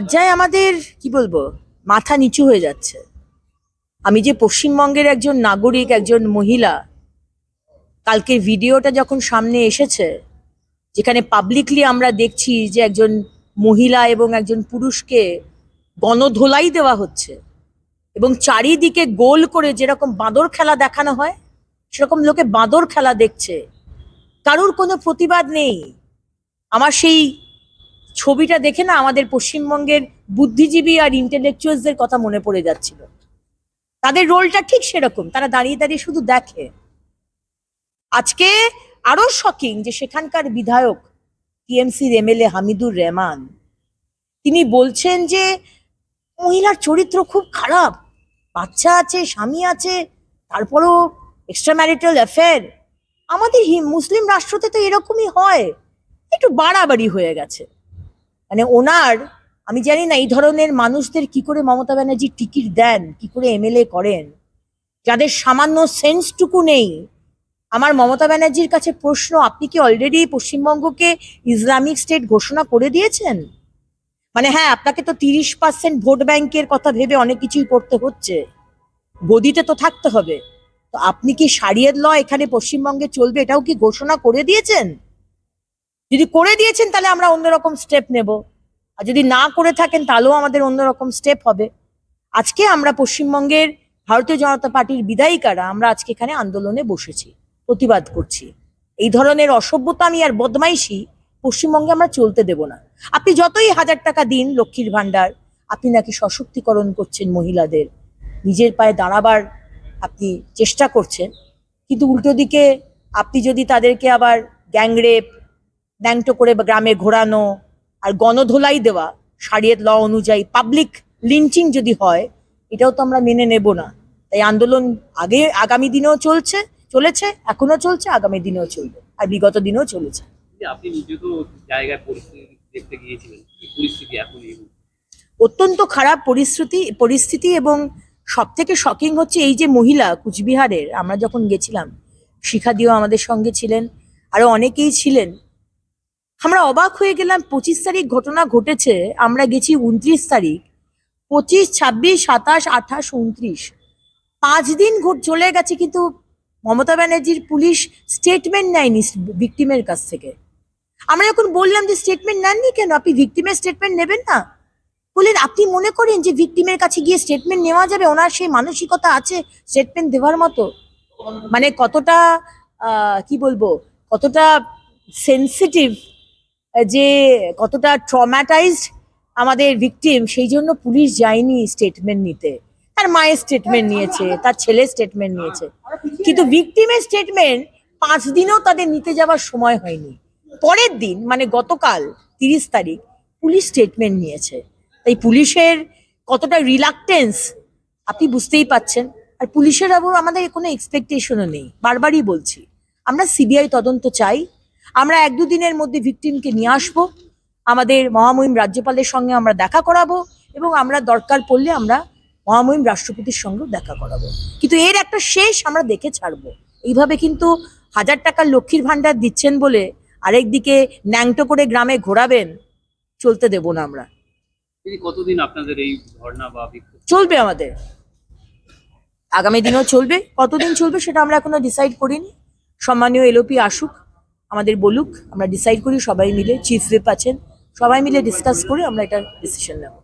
দেশে আমাদের, কি বলব, মাথা নিচু হয়ে যাচ্ছে। আমি যে পশ্চিমবঙ্গের একজন নাগরিক, একজন মহিলা, কালকের ভিডিওটা যখন সামনে এসেছে, যেখানে পাবলিকলি আমরা দেখছি যে একজন মহিলা এবং একজন পুরুষকে গণধোলাই দেওয়া হচ্ছে এবং চারিদিকে গোল করে যেরকম বাঁদর খেলা দেখানো হয়, সেরকম লোকে বাঁদর খেলা দেখছে। কারুর কোনো প্রতিবাদ নেই। আমার সেই ছবিটা দেখে না আমাদের পশ্চিমবঙ্গের বুদ্ধিজীবী আর ইন্টেলেকচুয়ালসদের কথা মনে পড়ে যাচ্ছিল। তাদের রোলটা ঠিক সেরকম, তারা দাঁড়িয়ে দাঁড়িয়ে শুধু দেখে। আজকে আরও শকিং যে সেখানকার বিধায়ক টিএমসির এমএলএ হামিদুর রহমান। তিনি বলছেন যে, মহিলার চরিত্র খুব খারাপ। বাচ্চা আছে, স্বামী আছে, তারপরও এক্সট্রা ম্যারিটাল অ্যাফেয়ার আমাদের মুসলিম রাষ্ট্রতে তো এরকমই হয়। একটু বাড়াবাড়ি হয়ে গেছে। মানে ওনার, আমি জানি না এই ধরনের মানুষদের কি করে মমতা ব্যানার্জি টিকিট দেন, কি করে এমএলএ করেন। যাদের সামান্য সেন্সটুকু নেই আমার মমতা ব্যানার্জির কাছে প্রশ্ন, আপনি কি অলরেডি পশ্চিমবঙ্গকে ইসলামিক স্টেট ঘোষণা করে দিয়েছেন? মানে হ্যাঁ আপনাকে তো তিরিশ পার্সেন্ট ভোট ব্যাংকের কথা ভেবে অনেক কিছুই করতে হচ্ছে। গদিতে তো থাকতে হবে। তো আপনি কি সারিয়ের ল এখানে পশ্চিমবঙ্গে চলবে, এটাও কি ঘোষণা করে দিয়েছেন? যদি করে দিয়েছেন, তাহলে আমরা অন্যরকম স্টেপ নেব। আর যদি না করে থাকেন, তাহলেও আমাদের অন্যরকম স্টেপ হবে। আজকে আমরা পশ্চিমবঙ্গের ভারতীয় জনতা পার্টির বিদায়িকারা আমরা আজকে এখানে আন্দোলনে বসেছি। প্রতিবাদ করছি। এই ধরনের অসভ্যতা আমি আর বদমাইশি পশ্চিমবঙ্গে আমরা চলতে দেব না। আপনি যতই হাজার টাকা দিন লক্ষ্মীর ভান্ডার আপনি নাকি সশক্তিকরণ করছেন মহিলাদের। নিজের পায়ে দাঁড়াবার আপনি চেষ্টা করছেন, কিন্তু উল্টো দিকে আপনি যদি তাদেরকে আবার গ্যাংরেপ, ন্যাংটো করে গ্রামে ঘোরানো আর গণধোলাই দেওয়া সারিয়ত ল অনুযায়ী পাবলিক লিঞ্চিং যদি হয়, এটাও তো আমরা মেনে নেব না। তাই আন্দোলন আগে, আগামী দিনেও চলছে চলেছে এখনও চলছে আগামী দিনেও চলবে আর বিগত দিনেও চলেছে। আপনি নিজে তো জায়গায় পরিস্থিতি দেখতে গিয়েছিলেন কি পরিস্থিতি এখন অত্যন্ত খারাপ পরিস্থিতি পরিস্থিতি এবং সব থেকে শকিং হচ্ছে এই যে মহিলা কুচবিহারের আমরা যখন গেছিলাম শিখাদিও আমাদের সঙ্গে ছিলেন আরও অনেকেই ছিলেন। আমরা অবাক হয়ে গেলাম পঁচিশ তারিখ ঘটনা ঘটেছে আমরা গেছি উনত্রিশ তারিখ পঁচিশ ছাব্বিশ সাতাশ আঠাশ উনত্রিশ। পাঁচ দিন চলে গেছে কিন্তু মমতা ব্যানার্জির পুলিশ স্টেটমেন্ট নেয়নি ভিকটিমের কাছ থেকে। আমরা যখন বললাম যে স্টেটমেন্ট নেননি কেন? আপনি ভিকটিমের স্টেটমেন্ট নেবেন না। বললেন, আপনি মনে করেন যে ভিকটিমের কাছে গিয়ে স্টেটমেন্ট নেওয়া যাবে? ওনার সেই মানসিকতা আছে স্টেটমেন্ট দেওয়ার মতো? মানে কতটা কি বলব, কতটা সেন্সিটিভ যে কতটা ট্রমাটাইজড আমাদের ভিকটিম সেই জন্য পুলিশ যায়নি স্টেটমেন্ট নিতে। তার মায়ের স্টেটমেন্ট নিয়েছে, তার ছেলের স্টেটমেন্ট নিয়েছে। কিন্তু ভিকটিমের স্টেটমেন্ট পাঁচ দিনও তাদের নিতে যাওয়ার সময় হয়নি। পরের দিন মানে গতকাল তিরিশ তারিখ, পুলিশ স্টেটমেন্ট নিয়েছে। তাই পুলিশের কতটা রিলাক্টেন্স আপনি বুঝতেই পাচ্ছেন। আর পুলিশের আবার আমাদের কোনো এক্সপেকটেশনও নেই। বারবারই বলছি, আমরা সিবিআই তদন্ত চাই। আমরা এক দুদিনের মধ্যে ভিকটিমকে নিয়ে আসব। আমাদের মহামহিম রাজ্যপালের সঙ্গে আমরা দেখা করাবো এবং আমরা দরকার পড়লে আমরা মহামহিম রাষ্ট্রপতির সঙ্গেও দেখা করাবো। কিন্তু এর একটা শেষ আমরা দেখে ছাড়বো। এইভাবে কিন্তু হাজার টাকার লক্ষ্মীর ভান্ডার দিচ্ছেন বলে আরেকদিকে ন্যাংটো করে গ্রামে ঘোরাবেন চলতে দেব না আমরা। কতদিন আপনাদের এই ধর্ণা বা বিক্ষোভ? চলবে আমাদের। আগামী দিনেও চলবে। কতদিন চলবে সেটা আমরা এখনও ডিসাইড করিনি। সম্মানীয় এলওপি আসুক আমাদের বলুক আমরা ডিসাইড করি সবাই মিলে চিফ হুইপ আছেন সবাই মিলে ডিসকাস করে আমরা এটা ডিসিশন নেব।